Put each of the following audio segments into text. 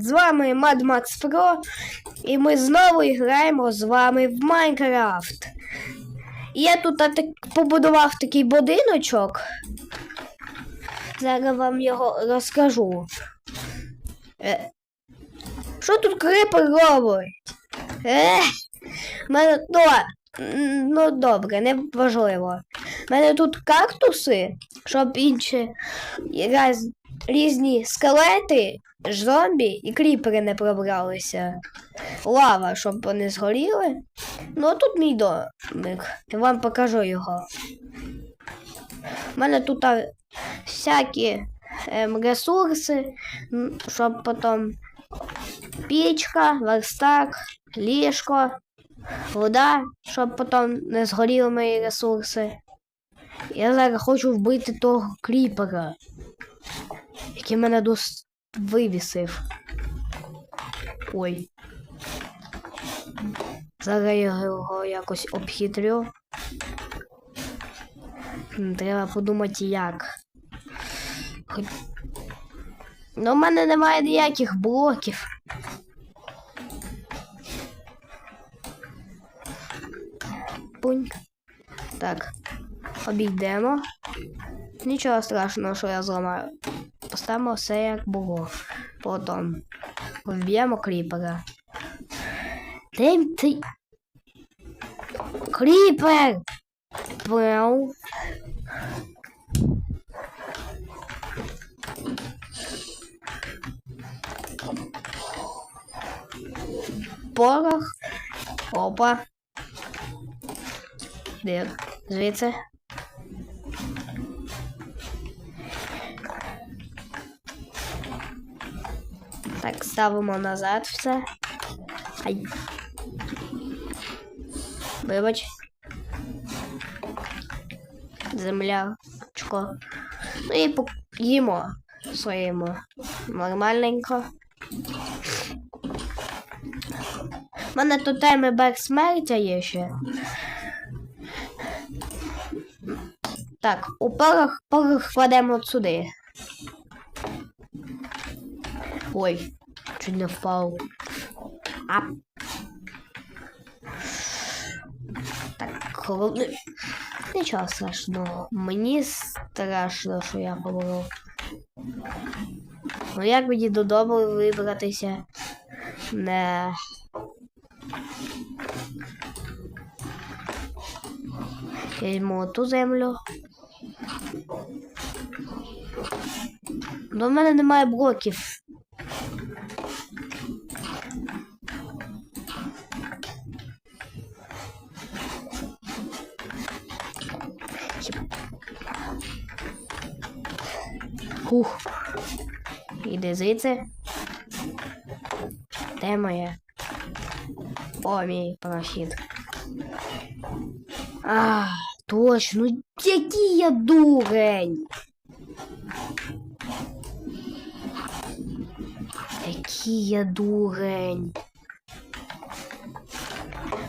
З вами Mad Max Pro, і ми знову граємо з вами в Майнкрафт. Я тут так побудував такий будиночок. Зараз вам його розкажу. Е, Що тут крипер робить? Ех, мене, ну, ну добре, не важливо. У мене тут кактуси, щоб інші раз, різні скелети, зомбі і кріпери не пробралися. Лава, щоб вони згоріли. Ну, а тут мій домик. Я вам покажу його. У мене тут всякі ем, ресурси, щоб потім пічка, верстак, ліжко, вода, щоб потім не згоріли мої ресурси. Я зараз хочу вбити того кріпера, який мене дос вивісив. Ой. Зараз я його якось обхитрю. Треба подумати як. Хоч... Ну, в мене немає ніяких блоків. Пунь. Так. Обійдемо. Нічого страшного, що я зламаю. Поставимо все як було. Потім вб'ємо кріпера. Де ти? Кріпер! Пау. Порох. Опа. Де? Звідси. Так, ставимо назад все. Ай. Вибач. Землячко. Ну і поїмо своїмо нормальненько. У мене тут теми безсмертя є ще. Так, у порох, порох кладемо от сюди. Ой, чуть не впав. А. Так, холодно. Нічого страшного. Мені страшно, що я говорю. Ну як мені додому вибратися? Не. Візьму ту землю. До мене немає блоків. Хух. Іди звідси. Де моє? О, мій парашют. А, точно. Який я дурень. Який я дурень.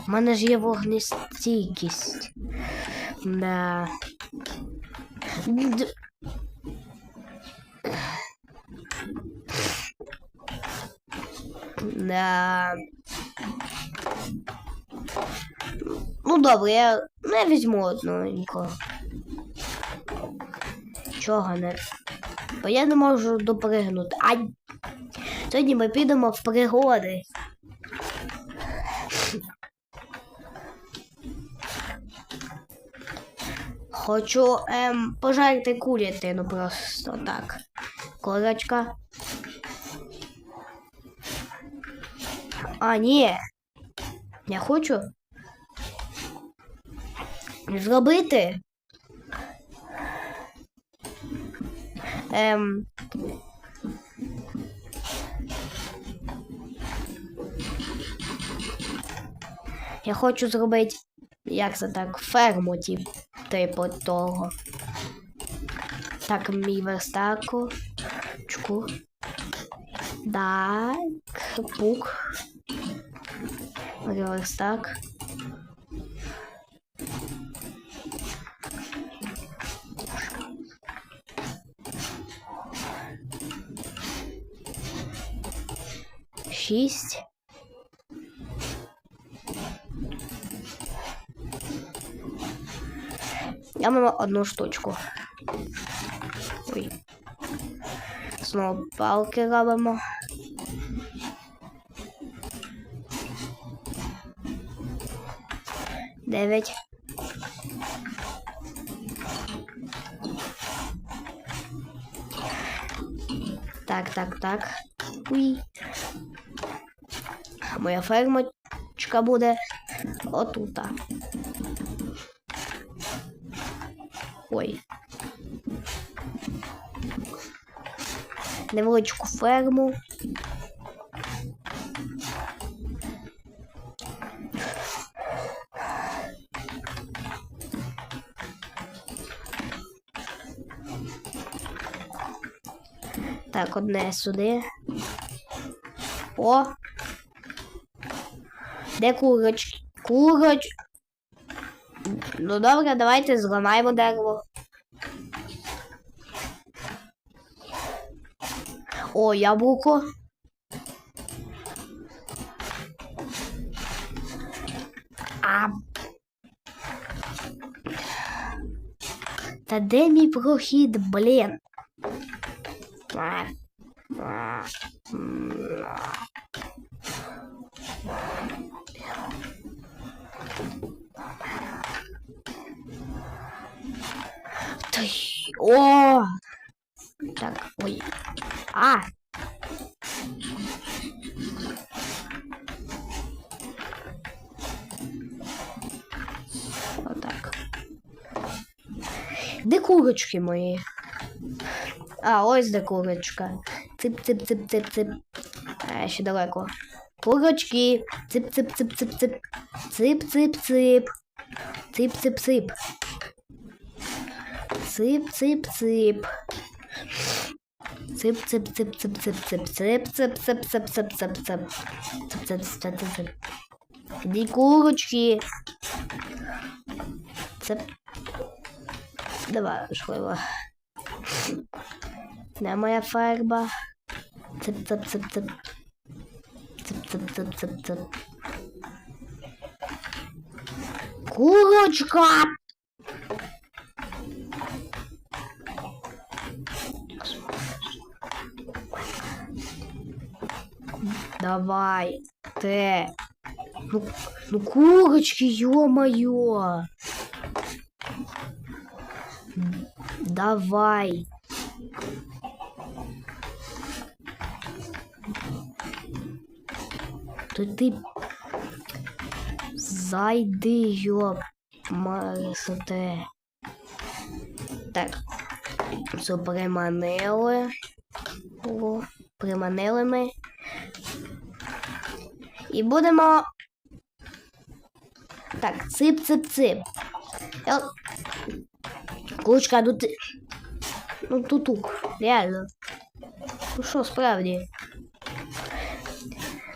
У мене ж є вогнестійкість. Да. Д- Да. Ну добре, я не візьму одненько. Чого не? Бо я не можу допригнути. Ай! Сьогодні ми підемо в пригоди. Хочу ем, пожарити курятину просто так. Курочка. А, ні. Я хочу зробити. Ем. Я хочу зробити, як це так, ферму, тип, типу того. Так, мій верстаку. Чку. Так, пук. Верстак. шість. Я маю одну штучку. Ой. Знову палки робимо. Дев'ять. Так, так, так. Уй. Моя фермочка буде отута. Ой. Невеличку ферму. Так, одне сюди. О! Де курочки? Куроч. Ну добре, давайте зламаємо дерево. О, яблуко. А. Та де мій прохід, блін? А. А. М. Та й- О! Так, ой. А! Отак. Де курочки мої? А, ось де курочка. Цып-цып-цып-цып-цып. А, ще далеко. Курочки. Цып-цып-цып-цып-цып. Цып-цып-цып. Цып-цып-цып. Цып-цып-цып. Цып, цып, цып, цып, цып, цып, цып, цып, цып, цып, цып, цып, цып. Цып, цып, цып, цып, цып. Іди курочки. Цып. Давай, швидко. Де моя фарба? Цып, цып, цып, цып. Цып, цып, цып, цып, цып. Курочка! Давай, ты. Ну, ну курочки, ё-моё. Давай. То ты зайди, ёп, Марисоте. Так, все приманили. О, приманили ми. І будемо. Так, цып-цып-цып. Я... Кучка, ну ти. Ну тутук, реально. Ну що, справді?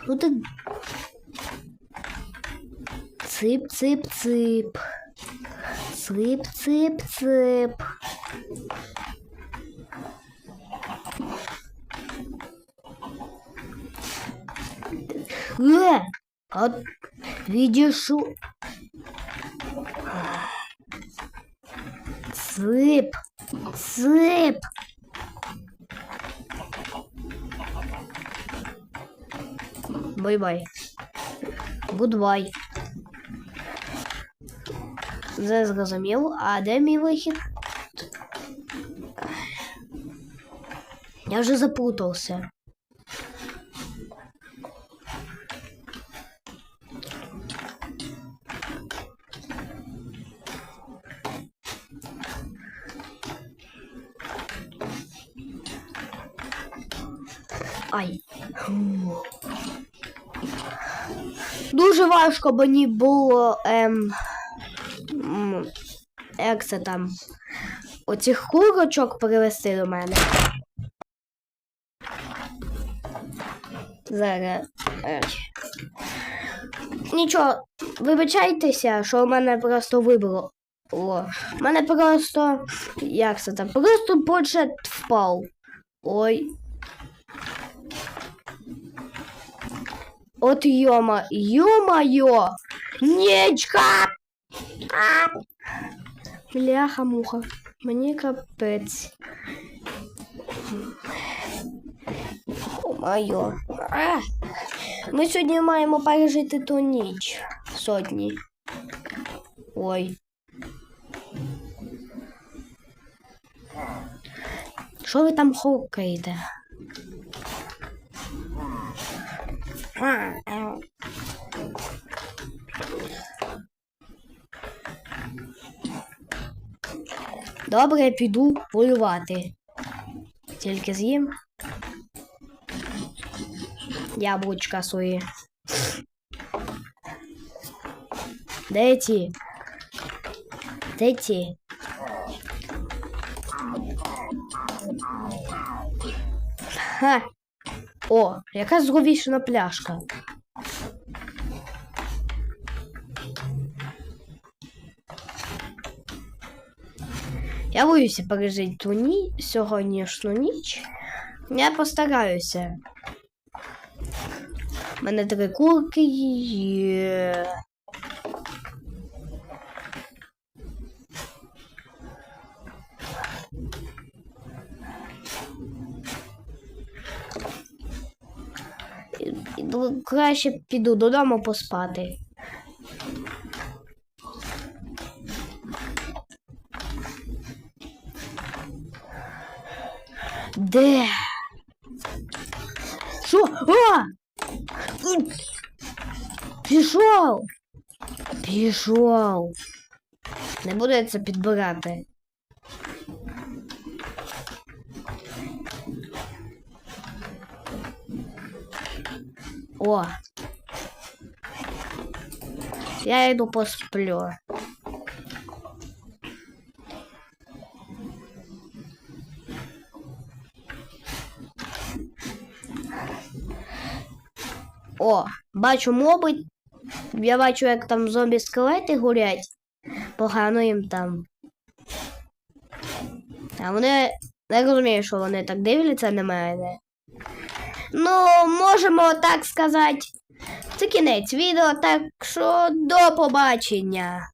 Ну ти. Цып-цып-цып. Цып-цып-цып. Э! А видишь? у- Сып! Сып! Бай-бай. Гудбай. Вже зрозумів, а де мій вихід? Я вже запутався. Ай. Фу. Дуже важко мені було. Ем, як це там? Оцих курочок привезти до мене. Зараз. Ей. Нічого, вибачайтеся, що в мене просто вибило. О, мене просто. Як це там? Просто почет впав. Ой. От йома, йо-моє! Нічка! А! Бляха-муха. Мені капець. О-моє. А! Ми сьогодні маємо пережити ту ніч. Сотні. Ой. Що ви там хокаєте? Добре, я піду полювати. Тільки з'їм. Яблучка свої. Де ті? Де ті? Ха. О, яка зговішена пляшка. Я боюся пережити ту ні... сьогоднішню ніч. Я постараюся. У мене три курки є. І Краще піду додому поспати. Де? Що? А! Пішов! Пішов. Не буду я це підбирати. О. Я йду посплю. О, бачу моби. Я бачу, як там зомбі-скелети гулять. Погано їм там. А вони не розумію, що вони так дивляться на мене. Ну, можемо так сказати. Це кінець відео, так що до побачення.